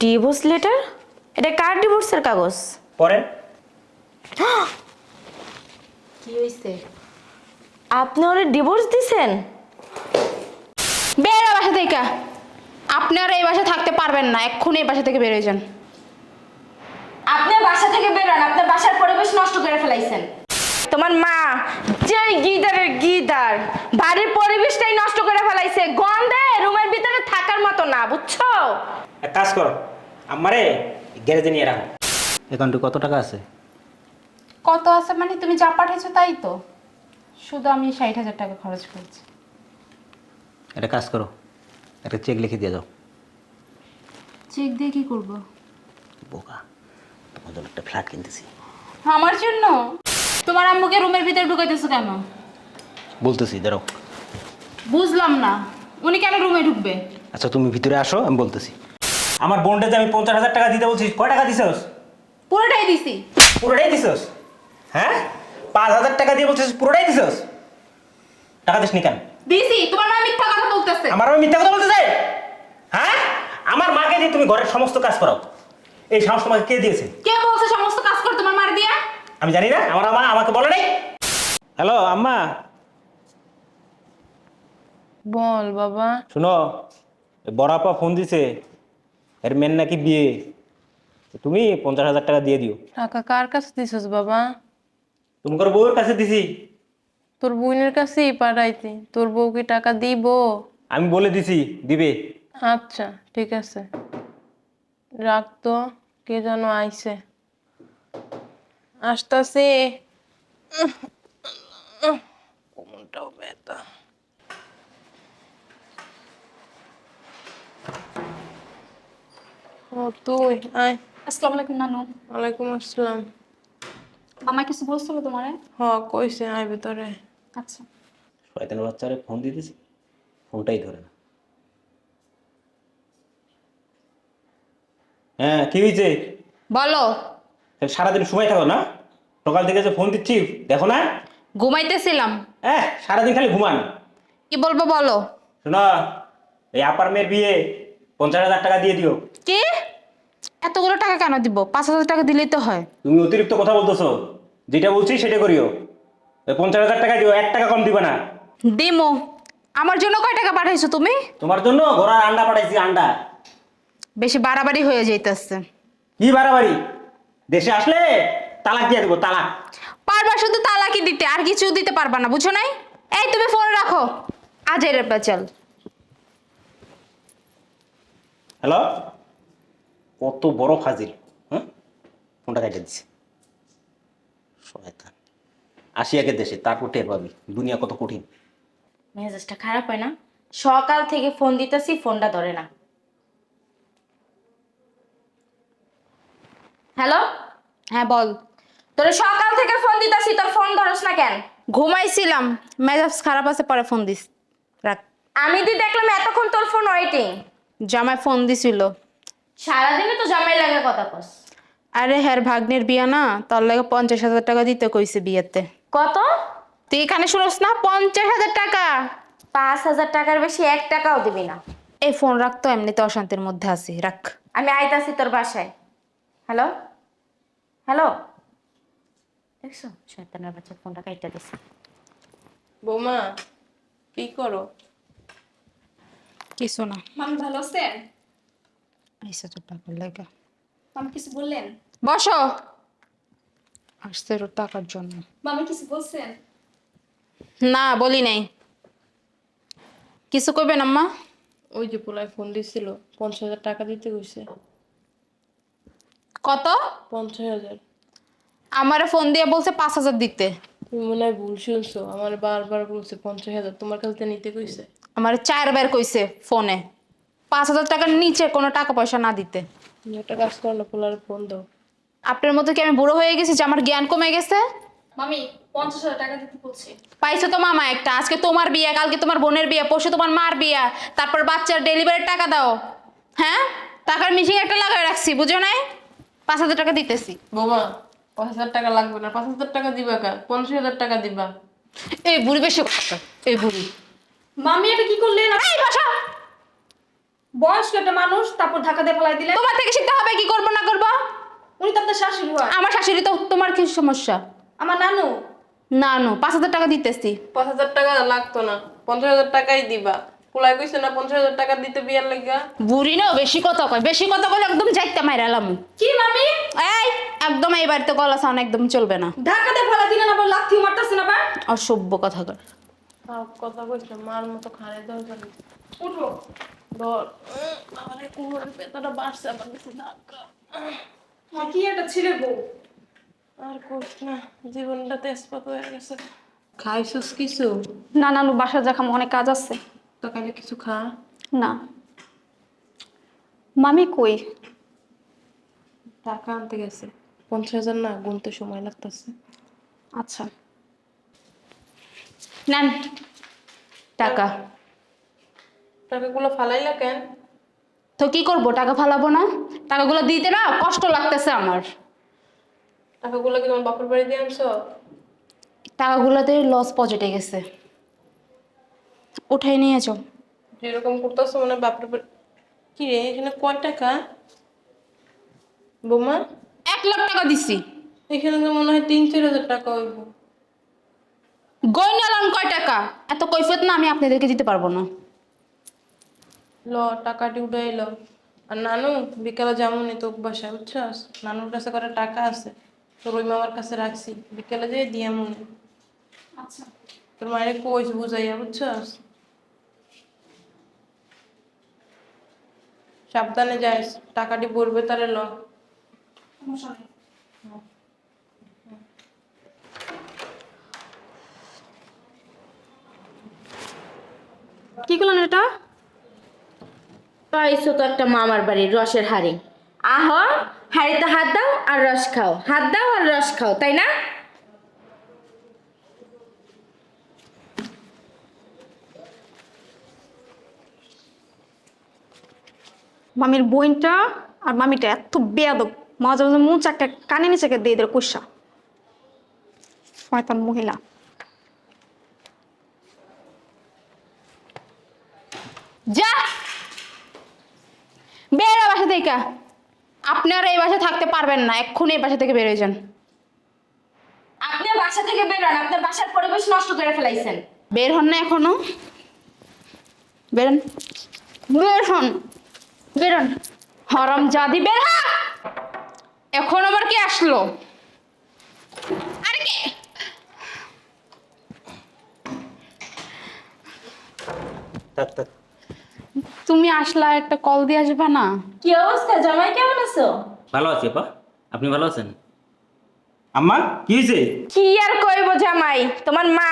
Divorce letter এটা কার ডিভোর্সের কাগজ? পড়েন কি হয়েছে আপনি ওরে ডিভোর্স দিছেন? বেরো বাসা থেকে। আপনারা এই বাসা থাকতে পারবেন না এক্ষুনি এই বাসা থেকে বেরোয় যান। আপনার বাসা থেকে বেরোন আপনার বাসার পরিবেশ নষ্ট করে ফেলাইছেন। তোমার মা যে গিদারের গিদার বাড়ির পরিবেশটাই নষ্ট করে ফেলাইছে গন্ধে রুমের ভিতরে থাকার মতো না বুঝছ? এক কাজ করো আমারে গ্যারেজে নিয়ে রাখো। অ্যাকাউন্টে কত টাকা আছে? কত আছে মানে তুমি যা পাঠিয়েছো তাই তো। শুধু আমি ষাট হাজার টাকা খরচ করেছি। একটা কাজ করো একটা চেক লিখে দিয়ে দাও। চেক দিয়ে কি করব? বোকা তোমার জন্য একটা ফ্ল্যাট কিনতেছি। আমার জন্য? তোমার আম্মুকে রুমের ভিতরে ঢুকাইতেছো কেন? বলতেছি দাঁড়াও। বুঝলাম না। উনি কেন রুমে ঢুকবে? আচ্ছা তুমি ভিতরে আসো আমি বলতেছি। আমার বোনটা যে আমি পঞ্চাশ হাজার টাকা দিতে বলছি কয় টাকা দিছস? পুরোটাই দিছি। পুরোটাই দিছস? হ্যাঁ? পাঁচ হাজার টাকা দিয়ে বলছিস পুরোটাই দিছস? টাকা দিস নি কেন? দিছি তোমার মা মিথ্যা কথা বলতেছে। আমার আমি মিথ্যা কথা বলতে চাই হ্যাঁ? আমার মাকে দিয়ে তুমি ঘরের সমস্ত কাজ করাও। এই সমস্ত তোমাকে কে দিয়েছে? কে বলছে সমস্ত কাজ করে তোমার মার দিয়া? আমি জানি না আমার মা আমাকে বলে নাই। হ্যালো আম্মা। বল বাবা। শুনো বড়াপা ফোন দিছে এর মেন নাকি বিয়ে। তো তুমি পঞ্চাশ হাজার টাকা দিয়ে দিও। টাকা কার কাছে দিছিস বাবা? তোমার বউয়ের কাছে দিছি। তোর বোনের কাছেই পাঠাইতি তোর বউ কি টাকা দিব। আমি বলে দিছি দিবে। আচ্ছা ঠিক আছে। রাখ তো কে যেন আইছে। আসতাছি। কোমরটাও ব্যথা। ও তুই আয়। আসসালামু আলাইকুম নানু। ওয়ালাইকুম আসসালাম। মামা কিছু বলছিল তোমারে? হ কইছে আয় ভিতরে। আচ্ছা। শয়তানের বাচ্চারে ফোন দিতেছি ফোনটাই ধরে না। হ্যাঁ কি হয়েছে বলো। তাহলে সারাদিন সময় থাকো না। সকাল থেকে যে ফোন দিচ্ছি দেখো না। ঘুমাইতেছিলাম। হ্যাঁ সারাদিন খালি ঘুমান। কি বলব বলো? শোনো এই আপার মেয়ের বিয়ে পঞ্চাশ হাজার টাকা দিয়ে দিও। কি? এতগুলো টাকা কেন দিব? পাঁচ হাজার টাকা দিলেই তো হয়। তুমি অতিরিক্ত কথা বলতেছো। যেটা বলছি সেটা করিও। ওই পঞ্চাশ হাজার টাকা দিও এক টাকা কম দিবা না। দিমো। আমার জন্য কয় টাকা পাঠাইছো তুমি? তোমার জন্য ঘোড়ার আন্ডা পাঠাইছি আন্ডা। বেশি বাড়াবাড়ি হয়ে যাইতেছে। কি বাড়াবাড়ি? দেশে আসলে তালাক দিয়ে দেবো তালাক। পারবা শুধু তালাকি দিতে আর কিছু দিতে পারবা না বুঝো নাই? এই তুমি ফোন রাখো। আজ এর চল। হ্যালো? কত বড় ফাজিল হ্যাঁ ফোনটা কেটে দিচ্ছে শয়তান। আসি দেশে তারপর টের পাবি দুনিয়া কত কঠিন। মেজাজটা খারাপ হয় না? সকাল থেকে ফোন দিতেছি ফোনটা ধরে না। হ্যালো? হ্যাঁ বল। তোর সকাল থেকে ফোন দিতেছি তোর ফোন ধরস না কেন? ঘুমাইছিলাম। মেজাজ খারাপ আছে পরে ফোন দিস। রাখ। আমি দি দেখলাম এতক্ষণ তোর ফোন ওয়েটিং জামাই ফোন দিছিল। সারাদিনে তো জামাই লাগে কথা কস। আরে হ্যার ভাগ্নের বিয়া না তার লাগে পঞ্চাশ হাজার টাকা দিতে কইছে বিয়েতে। কত? তুই এখানে শুনোস না পঞ্চাশ হাজার টাকা। পাঁচ হাজার টাকার বেশি এক টাকাও দিবি না। এই ফোন রাখতো এমনিতে অশান্তির মধ্যে আছি রাখ। আমি আইতাছি তোর বাসায়। হ্যালো? হ্যালো। দেখছ? শয়তানের বাচ্চা ফোনটা কাইটা দিছে। বৌমা কি করো? কিছু না। মামি ভালো আছেন? আইসা তোর টাকার লাগে মামি কিছু বললেন? বসো। আসছে ওর টাকার জন্য। মামি কিছু বলছেন? না বলি নাই। কিছু করবেন আম্মা? ওই যে পোলায় ফোন দিছিল পঞ্চাশ হাজার টাকা দিতে কইছে। কত? পঞ্চাশ হাজার। আমারে ফোন দিয়ে বলছে পাঁচ হাজার দিতে। তুমি মনে হয় ভুল শুনছো। আমার বারবার বলছে পঞ্চাশ হাজার। তোমার কাছে নিতে কইছে। আমার চারবার কইছে ফোনে। পাঁচ হাজার টাকার নিচে কোনো টাকা পয়সা না দিতে। তুমি একটা কাজ করো না পোলার ফোন দাও। আপনার মতো কি আমি বুড়ো হয়ে গেছি যে আমার জ্ঞান কমে গেছে? মামি পঞ্চাশ হাজার টাকা দিতে বলছি। পাইছো তো মামা একটা। আজকে তোমার বিয়ে কালকে তোমার বোনের বিয়ে পরশু তোমার মার বিয়ে। তারপর বাচ্চার ডেলিভারির টাকা দাও। হ্যাঁ? টাকার মিশিং একটা লাগাই রাখছি বুঝো নাই? পাঁচ হাজার টাকা দিতেছি। বৌমা পাঁচ হাজার টাকা লাগবে না পাঁচ হাজার টাকা দিবা কা? পঞ্চাশ হাজার টাকা দিবা। এই বুড়ি বেশি কথা এই বুড়ি। মামি এটা কি করলেন এই বাসা! বয়স্ক একটা মানুষ তারপর ধাক্কা দিয়ে ফেলাই দিলেন তোমার থেকে শিখতে হবে কি করব না করব? উনি তো আপনার শাশুড়ি হয় আমার শাশুড়ি তো তোমার কি সমস্যা? আমার নানু। না নো পাঁচ হাজার টাকা দিতেছি। পাঁচ হাজার টাকা লাগতো না পঞ্চাশ হাজার টাকাই দিবা। পোলাই কইছে না পঞ্চাশ হাজার টাকা দিতে বিয়ার লাগিয়া বুড়ি না বেশি কথা কয়। বেশি কথা কইলে একদম যাইতে মাইরালাম কি মামি? এই একদম এই বাড়িতে গলা সাউন্ড একদম চলবে না। ধাক্কা দিয়ে ফেলাই দিলেন আবার লাথি মারতেছেন আবার অসভ্য কথা কর তাও কথা কইছে মার মতো খারে দরকার নেই। উঠো। ধর। আমার কোমরের ব্যথাটা বাড়ছে আমার কাছে ধাক্কা মা, কি একটা ছেলে বউ। আর কোস না জীবনটা তেজপাত হয়ে গেছে। খাইছিস কিছু? না নানু বাসা যা খাম অনেক কাজ আছে। খাইলে কিছু খা না। মামি কই? টাকা আনতে গেছে। পঞ্চাশ হাজার না গুনতে সময় লাগতেছে। আচ্ছা। নেন টাকা। টাকাগুলো ফালাইলা কেন? তো কি করব? টাকা ফালাবো না? টাকাগুলো দিতে না কষ্ট লাগতেছে আমার। টাকাগুলো কি তোমার বাপের বাড়ি দিয়ে আনছো? টাকাগুলোতে লস পজেটে গেছে। উঠাই নিয়ে যাও। যেরকম করতেছো মানে বাপের কি রে এখানে কয় টাকা? বৌমা? এক লাখ টাকা দিছি। এখানে তো মনে হয় তিন চার হাজার টাকা হইব। গয়নালাম কয় টাকা? এত কৈফিয়ত না আমি আপনাদেরকে দিতে পারব না। ল টাকাটি উঠে এলো আর নানু বিকালে যেমন তো বাসায় বুঝছস? নানুর কাছে করে টাকা আছে তোর ওই মামার কাছে রাখছি। বিকালে যেয়ে দিয়ে মনে আচ্ছা। তোর মায়ের কইস বুঝাইয়া বুঝছস? সাবধানে যাইস, টাকাটি পড়বে তারে ল। কি করলেন এটা? পাইছো তো একটা মামার বাড়ির রসের হাড়ি। আহ, হাড়িতে হাত দাও আর রস খাও। হাত দাও আর রস খাও, তাই না? মামির বইনটা আর মামিটা এত বেয়াদব। মাঝে মাঝে মুখ চারটা কানে নিচে দিয়ে দিল কুসা শয়তান মহিলা। যা। বেরো বাসা থেকে। আপনারা এই বাসায় থাকতে পারবেন না। এক্ষুনি এই বাসা থেকে বেরোয় যান। আপনি বাসা থেকে বেরোন আপনার বাসার পরিবেশ নষ্ট করে ফেলাইছেন। বের হন না এখনও। বেরোন বের হন। বেরোন। হরম জাদি বের এখন আবার কি আসলো? আরে কে? তুমি আসলা একটা কল দিয়ে আসবা না? কি অবস্থা? জামাই কেমন আছো? ভালো আছি আপা। আপনি ভালো আছেন? আম্মা কি হয়েছে কি আর কইব জামাই? তোমার মা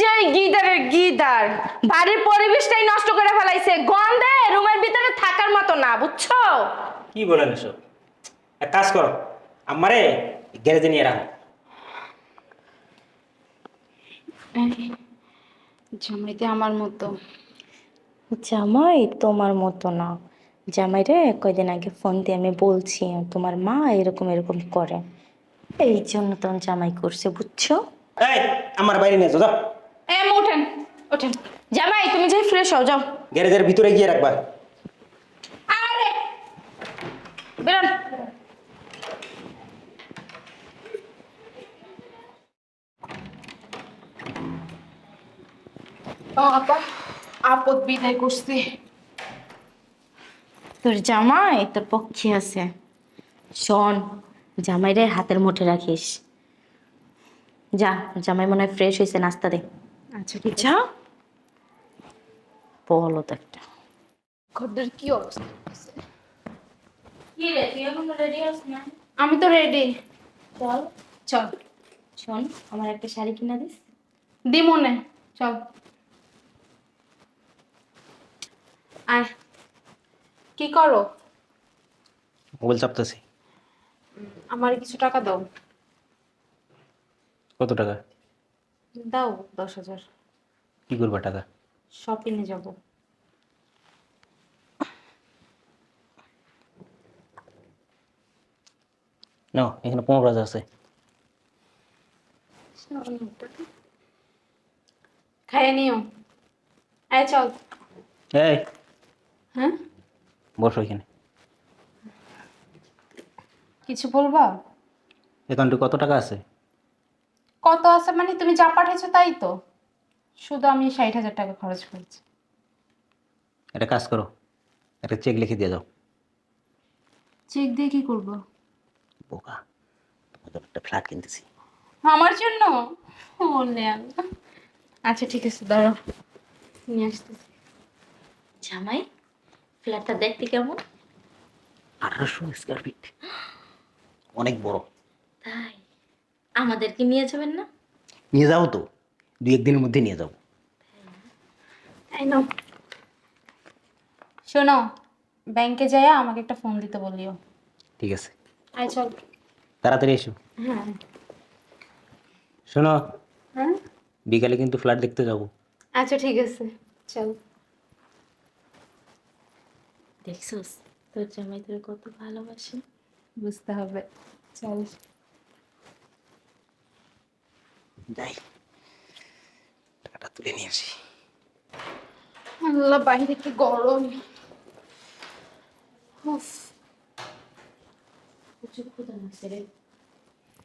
যে গিদারের গিদার বাড়ির পরিবেশটাই নষ্ট করে ফেলাইছে। গন্ধে রুমের ভিতরে থাকার মতো না বুঝছ? কি বলেন এসব? এক কাজ করো আমারে গ্যারেজে নিয়ে রাখো। জামাইতে আমার মতো। জামাই তোমার মতো না। জামাই রে কয়দিন আগে ফোন দিয়ে আমি বলছি তোমার মা এরকম এরকম করে। এই জন্য তখন জামাই করছে বুঝছ? এই আমার বাইরে নিয়ে যাও যাও। এম ওঠেন ওঠেন। জামাই তুমি যাই ফ্রেশ হও যাও। গ্যারেজের ভিতরে গিয়ে রাখবা। আরে! বেরোন। আপা আপদ বিদায় করছি। তোর জামাই তোর পক্ষে আছে। শোন জামাইরে হাতের মুঠে রাখিস। যা জামাই মনে হয় ফ্রেশ হয়েছে নাস্তা দে। আচ্ছা ঠিক যা। বলো তো একটা। ঘরটার কি অবস্থা? আমি তো রেডি চল। চল। শোন আমার একটা শাড়ি কিনা দিস। দি মনে চল। আয়। কি করো? মোবাইল চাপতেছি। আমার কিছু টাকা দাও। কত টাকা? দাও দশ হাজার। কি করবা টাকা? শপিংয়ে যাব। নাও এখানে পনেরো হাজার আছে। খাইয়ে নিও। আয় চল। এই হ্যাঁ? বসো এখানে। কিছু বলবা? অ্যাকাউন্টে কত টাকা আছে? কত আছে মানে তুমি যা পাঠিয়েছো তাই তো। শুধু আমি ষাট হাজার টাকা খরচ করেছি। একটা কাজ করো একটা চেক লিখে দিয়ে যাও। চেক দিয়ে কি করব? বোকা তোমার জন্য একটা ফ্ল্যাট কিনতেছি। আমার জন্য? ও নেন। আচ্ছা ঠিক আছে দাঁড়াও। নিয়ে আসতেছি। জামাই ফ্ল্যাটটা দেখতে কেমন? আঠারোশো স্কোয়ার ফিট অনেক বড়। তাই? আমাদেরকে নিয়ে যাবেন না? নিয়ে যাও তো। দুই একদিনের মধ্যে নিয়ে যাব। তাই না? শোনো ব্যাংকে যাইয়া আমাকে একটা ফোন দিতে বলিও। ঠিক আছে। আয় চল। তাড়াতাড়ি এসো। হ্যাঁ। শোনো হ্যাঁ? বিকালে কিন্তু ফ্ল্যাট দেখতে যাব। আচ্ছা ঠিক আছে। চল। দেখছোস? তোর জামাই তোর কত ভালোবাসে। বুঝতে হবে। চল। যাই। টাকাটা তুলে নিয়ে আসি। আল্লাহ বাইরে কি গরম? উফ।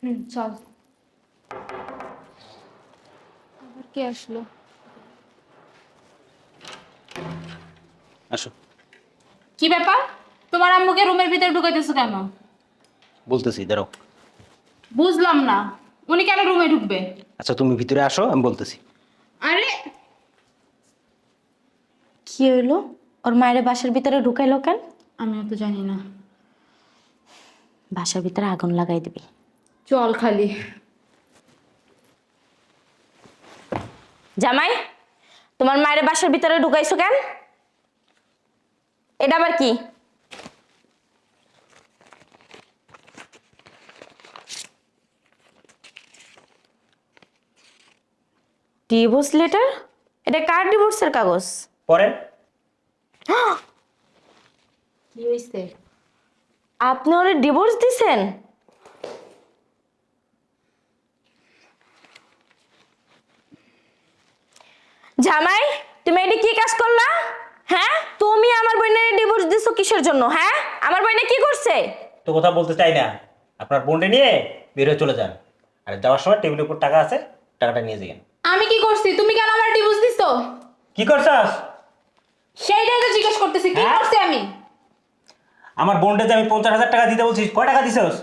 হুম চল। আবার কে আসলো? আসো। কি ব্যাপার? তোমার আম্মুকে রুমের ভিতরে ঢুকাইতেছো কেন? বলতেছি দাঁড়াও। বুঝলাম না। উনি কেন রুমে ঢুকবে? আচ্ছা তুমি ভিতরে আসো আমি বলতেছি। আরে! কি হইল? ওর মায়ের বাসার ভিতরে ঢুকাইলো কেন? আমিও তো জানি না। বাসার ভিতরে আগুন লাগাই দিবি। চল খালি। জামাই তোমার মায়ের বাসার ভিতরে ঢুকাইছো কেন? এটা আবার কি? ডিভোর্স লেটার এটা কার ডিভোর্সের কাগজ? পরেন কি হয়েছে আপনি ওরে ডিভোর্স দিছেন? জামাই তুমি এটা কি কাজ করলা? হ্যাঁ? তুমি আমার বোনের ডিভোর্স দিছো কিসের জন্য? হ্যাঁ? আমার বোনে কি করছে? তো কথা বলতে চাই না। আপনার বোনটা নিয়ে বেরোয় চলে যান। আর যাওয়ার সময় টেবিলের উপর টাকা আছে টাকাটা নিয়ে যাবেন আমি কি করছি? তুমি কেন আমার ডিভোর্স দিছো? কি করছস? সেইটাই তো জিজ্ঞেস করতেছি কি হ্যাঁ? করছি আমি? আমার বোনটা যে আমি পঞ্চাশ হাজার টাকা দিতে বলছিস কয় টাকা দিছস?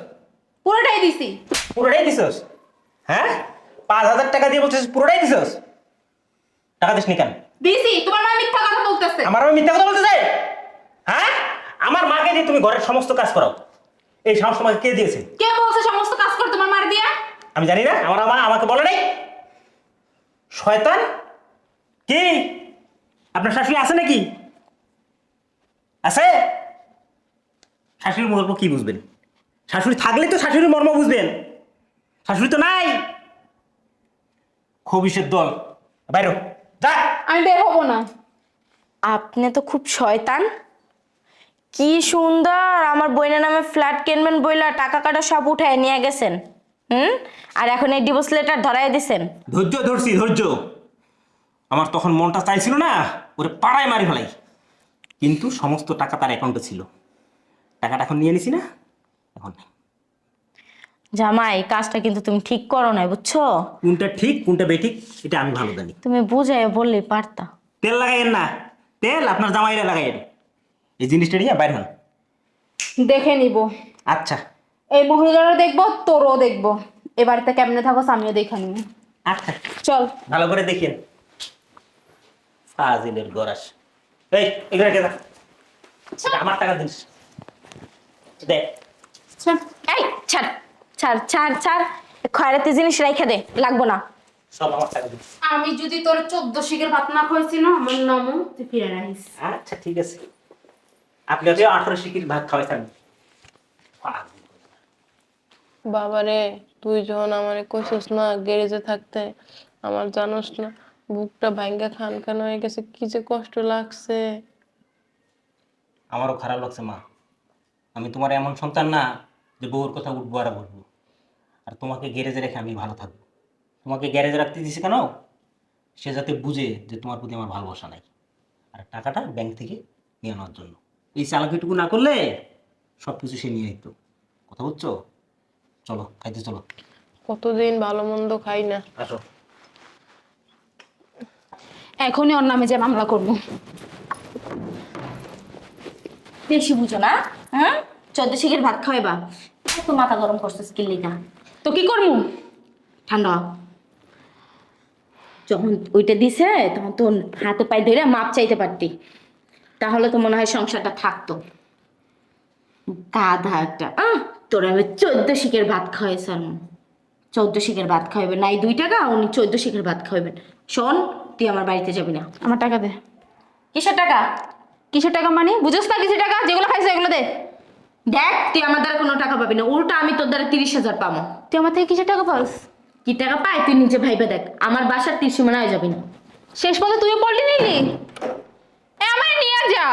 পুরোটাই দিছি। পুরোটাই দিছস? হ্যাঁ? পাঁচ হাজার টাকা দিয়ে বলছিস পুরোটাই দিছস? টাকা দিস নি কেন? দিছি তোমার মা মিথ্যা কথা বলতেছে। আমার আমি মিথ্যা কথা বলতে চাই হ্যাঁ? আমার মাকে দিয়ে তুমি ঘরের সমস্ত কাজ করাও। এই সাহস তোমাকে কে দিয়েছে? কে বলছে সমস্ত কাজ করে তোমার মার দিয়া? আমি জানি না আমার মা আমাকে বলে নাই। শয়তান? কি? আপনার শাশুড়ি আছে নাকি? আছে? শাশুড়ির মর্ম কি বুঝবেন? শাশুড়ি থাকলে তো শাশুড়ির মর্ম বুঝবেন। শাশুড়ি তো নাই। খবিসের দল। বাইরো যা। আমি বের হব না। আপনি তো খুব শয়তান। কি সুন্দর আমার বোনের নামে ফ্ল্যাট কিনবেন বইলা টাকা কাটা সব উঠায় নিয়ে গেছেন। হুম? আর এখন এই ডিভোর্স লেটার ধরাই দিছেন? ধৈর্য ধরছি ধৈর্য। আমার তখন মনটা চাইছিল না ওরে পাড়ায় মারি ফেলাই। কিন্তু সমস্ত টাকা তার অ্যাকাউন্টে ছিল। টাকাটা এখন নিয়ে নিছি না এখন নাই। জামাই কাজটা কিন্তু তুমি ঠিক করো না বুঝছ? কোনটা ঠিক কোনটা বেঠিক এটা আমি ভালো জানি। তুমি বুঝাই বললেই পারতা। তেল লাগাইয়েন না তেল আপনার জামাইরা লাগাইয়েন। এই জিনিসটা নিয়ে বাইর হন। দেখে নিব। আচ্ছা। এই মহিলারও দেখব তোরও দেখব। এ বাড়িতে কেমনে থাকো আমিও দেখে নিব। আচ্ছা। চল। ভালো করে দেখেন ফাজিলের গরাস। এই এগুলো। আমার টাকা দিস। চল। এই ছাড় ছাড় ছাড় ছাড়। খয়রাতি জিনিস রেখে দে লাগবো না। সব আমার টাকা দিস। আমি যদি তোর চোদ্দ শিখের ভাত না খাইছি না আমার নামও তুই ফিরে রাখিস। আচ্ছা ঠিক আছে। আপনি আঠারো শিকির ভাত খাওয়াইছেন। বাবারে তুই যখন আমারে কইছস না, গ্যারেজে থাকতে। আমার জানোস না, বুকটা ভাঙ্গা খান খান হয়ে গেছে, কি যে কষ্ট লাগছে। আমারও খারাপ লাগছে, মা। আমি তোমার এমন সন্তান না, যে বউর কথা উঠবো আর বলব। আর তোমাকে গ্যারেজে রেখে আমি ভালো থাকব। তোমাকে গ্যারেজে রাখতে দিছি কেন? সে যাতে বুঝে যে তোমার প্রতি আমার ভালোবাসা নাই। আর টাকাটা ব্যাংক থেকে নিয়ে আনার জন্য। এই চালাকিটুকু না করলে সব কিছু সে নিয়ে যেত কথা বুঝছ? চলো খাইতে চলো। কতদিন ভালো মন্দ খাই না। আসো। এখনই ওর নামে যে মামলা করব। বেশি বুঝো না হ্যাঁ? চোদ্দ শিখের ভাত খাওয়াইবা। তো মাথা গরম করছিস কি লিগা। তো কি করব ঠান্ডা যখন ওইটা দিছে তখন তো হাতে পায়ে ধরে মাপ চাইতে পারতি। তাহলে তো মনে হয় সংসারটা থাকতো। গাধা একটা। আহ, তোর আমি চোদ্দ শিখের ভাত খাওয়াইছেন চোদ্দ শিখের ভাত খাওয়াবেন না এই দুই টাকা উনি চোদ্দ শিখের ভাত খাওয়াবেন শোন তুই আমার বাড়িতে যাবি না। আমার টাকা দে। কিসের টাকা? কিসের টাকা মানে? বুঝোস না কিসের টাকা? যেগুলো খাইছে এগুলো দে। দেখ তুই আমার দ্বারা কোনো টাকা পাবি না। উল্টা আমি তোর দ্বারা তিরিশ হাজার পাবো। তুই আমার থেকে কিসের টাকা পাস? কি টাকা পাই তুই নিজে ভাইবে দেখ। আমার বাসার তিরিশ ত্রিসীমানায় যাবি না। শেষ পর্যন্ত তুইও পল্টি নিলি? আমার নিয়ে যা।